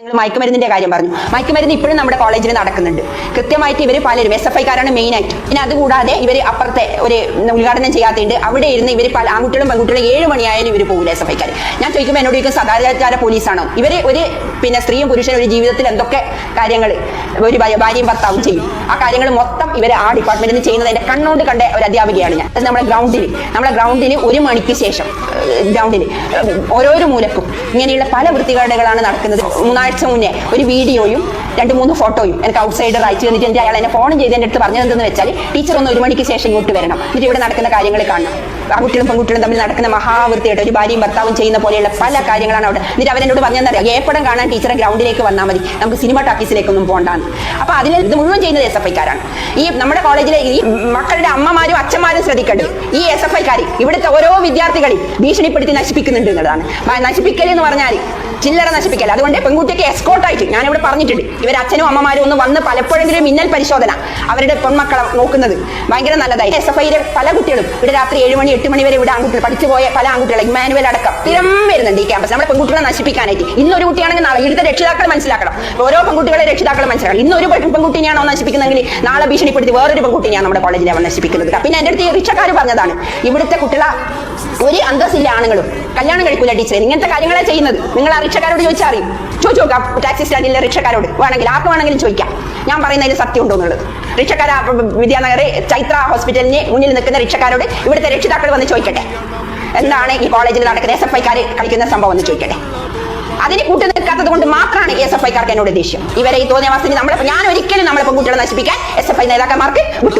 നിങ്ങൾ മയക്കുമരുന്നിന്റെ കാര്യം പറഞ്ഞു. മയക്കുമരുന്ന് ഇപ്പോഴും നമ്മുടെ കോളേജിൽ നടക്കുന്നുണ്ട്. കൃത്യമായിട്ട് ഇവർ പലരും എസ് എഫ് ഐക്കാരാണ് മെയിൻ ആയിട്ട്. പിന്നെ അതുകൂടാതെ ഇവർ അപ്പുറത്തെ ഒരു ഉദ്ഘാടനം ചെയ്യാത്തതുണ്ട്. അവിടെ ഇരുന്ന് ഇവർ പല ആൺകുട്ടികളും പെൺകുട്ടികളും ഏഴ് മണിയായാലും ഇവർ പോകില്ല എസ് എഫ് ഐക്കാർ ഞാൻ ചോദിക്കുമ്പോൾ എന്നോട് ചോദിക്കും സദാചാര പോലീസാണോ? ഇവർ ഒരു പിന്നെ സ്ത്രീയും പുരുഷനും ഒരു ജീവിതത്തിൽ എന്തൊക്കെ കാര്യങ്ങൾ ഒരു ഭാര്യ- ഭാര്യയും ഭർത്താവും ചെയ്യും. ആ കാര്യങ്ങൾ മൊത്തം ഇവർ ആ ഡിപ്പാർട്ട്മെന്റിൽ ചെയ്യുന്നത് എന്റെ കണ്ണോണ്ട് കണ്ട ഒരു അധ്യാപികയാണ് ഞാൻ. അത് നമ്മുടെ ഗ്രൗണ്ടിൽ നമ്മുടെ ഗ്രൗണ്ടിന് ഒരു മണിക്ക് ശേഷം ഗ്രൗണ്ടിൽ ഓരോരോ മൂലക്കും ഇങ്ങനെയുള്ള പല വൃത്തികേടുകളാണ് നടക്കുന്നത്. മൂന്നാഴ്ച മുന്നേ ഒരു വീഡിയോയും രണ്ട് മൂന്ന് ഫോട്ടോയും എനിക്ക് ഔട്ട് സൈഡർ അയച്ചു തന്നിട്ട് അയാൾ എന്നെ ഫോൺ ചെയ്ത് എന്റെ അടുത്ത് പറഞ്ഞത് എന്തെന്ന് വെച്ചാൽ ടീച്ചർ ഒന്ന് ഒരു മണിക്ക് ശേഷം ഇങ്ങോട്ട് വരണം. എന്നിട്ട് ഇവിടെ നടക്കുന്ന കാര്യങ്ങൾ കാണണം. ആൺകുട്ടികളും പെൺകുട്ടികളും തമ്മിൽ നടക്കുന്ന മഹാവൃത്തിയായിട്ട് ഒരു ഭാര്യയും ഭർത്താവും ചെയ്യുന്ന പോലെയുള്ള പല കാര്യങ്ങളാണ് അവിടെ. എന്നിട്ട് അവരെന്നോട് പറഞ്ഞെന്നറിയാം ഏപ്പടം കാണാൻ ടീച്ചറെ ഗ്രൗണ്ടിലേക്ക് വന്നാൽ മതി. നമുക്ക് സിനിമ ടാക്കീസിലേക്കൊന്നും പോകണ്ടാന്ന് അപ്പൊ അതിൽ ഇത് മുഴുവൻ ചെയ്യുന്നത് എസ് എഫ് ഐക്കാരാണ് ഈ നമ്മുടെ കോളേജിലെ ഈ മക്കളുടെ അമ്മമാരും അച്ഛന്മാരും ശ്രദ്ധിക്കേണ്ടത് ഈ എസ് എഫ് ഐക്കാർ ഇവിടുത്തെ ഓരോ വിദ്യാർത്ഥികളെയും ഭീഷണിപ്പെടുത്തി നശിപ്പിക്കുന്നുണ്ട് എന്നുള്ളതാണ്. നശിപ്പിക്കൽ എന്ന് പറഞ്ഞാൽ ചില്ലറ നശിപ്പിക്കൽ അതുകൊണ്ട് പെൺകുട്ടിക്ക് എസ്കോട്ടായിട്ട് ഞാനിവിടെ പറഞ്ഞിട്ടുണ്ട്. ഇവർ അച്ഛനും അമ്മമാരും ഒന്ന് വന്ന് പലപ്പോഴെങ്കിലും മിന്നൽ പരിശോധന അവരുടെ പെൺമക്കളെ നോക്കുന്നത് ഭയങ്കര നല്ലതായി. എസ് എഫ് ഐയിലെ പല കുട്ടികളും ഇവിടെ രാത്രി ഏഴ് മണി എട്ട് മണി വരെ ഇവിടെ ആൺകുട്ടികൾ പഠിച്ചു പോയ പല ആൺകുട്ടികളെ ഇമാനുവൽ അടക്കം സ്ഥിരം വരുന്നുണ്ട് ഈ ക്യാമ്പസ് നമ്മുടെ പെൺകുട്ടികളെ നശിപ്പിക്കാനായിട്ട്. ഇന്നൊരു കുട്ടിയാണെങ്കിൽ നാളെ ഇവിടുത്തെ രക്ഷിതാക്കൾ മനസ്സിലാക്കണം. ഓരോ പെൺകുട്ടികളെ രക്ഷിതാക്കൾ മനസ്സിലാക്കണം. ഇന്നൊരു പെൺകുട്ടിയാണോ നശിപ്പിക്കുന്നതെങ്കിൽ നാളെ ഭീഷണിപ്പെടുത്തി വേറൊരു പെൺകുട്ടിനെയാണ് നമ്മുടെ കോളേജിൽ അവൻ നശിപ്പിക്കുന്നത്. പിന്നെ എന്റെ അടുത്ത് റിക്ഷക്കാർ പറഞ്ഞതാണ് ഇവിടുത്തെ കുട്ടികളെ ഒരു അന്തസ്സില്ല ആണുങ്ങളും. കല്യാണം കഴിക്കില്ല ടീച്ചർ ഇങ്ങനത്തെ കാര്യങ്ങളെ ചെയ്യുന്നത്. നിങ്ങൾ ആ റിക്ഷക്കാരോട് ചോദിച്ചാൽ അറിയും. ചോദിച്ചു നോക്കാം ടാക്സി സ്റ്റാൻഡിലെ റിക്ഷക്കാരോട്. വേണമെങ്കിൽ ആർക്ക് വേണമെങ്കിലും ചോദിക്കാം. ഞാൻ പറയുന്നതിൽ സത്യം ഉണ്ടോ എന്നുള്ളത് റിക്ഷക്കാര വിദ്യാനഗർ ചൈത്ര ഹോസ്പിറ്റലിന് മുന്നിൽ നിൽക്കുന്ന റിക്ഷക്കാരോട് ഇവിടുത്തെ രക്ഷിതാക്കൾ വന്ന് ചോദിക്കട്ടെ. എന്താണ് ഈ കോളേജിൽ നടക്കുന്ന എസ് എഫ് ഐക്കാർ കളിക്കുന്ന സംഭവം എന്ന് ചോദിക്കട്ടെ. അതിന് കൂട്ടു നിൽക്കാത്തത് കൊണ്ട് മാത്രമാണ് എസ് എഫ് ഐക്കാർക്ക് എന്നോട് ദേഷ്യം. ഇവരെ ഈ തോന്നിയ വാസത്തിന് നമ്മളെ ഞാൻ ഒരിക്കലും നമ്മളെ പെൺകുട്ടികളെ നശിപ്പിക്കാൻ എസ് എഫ് ഐ നേതാക്കന്മാർക്ക് വിട്ടു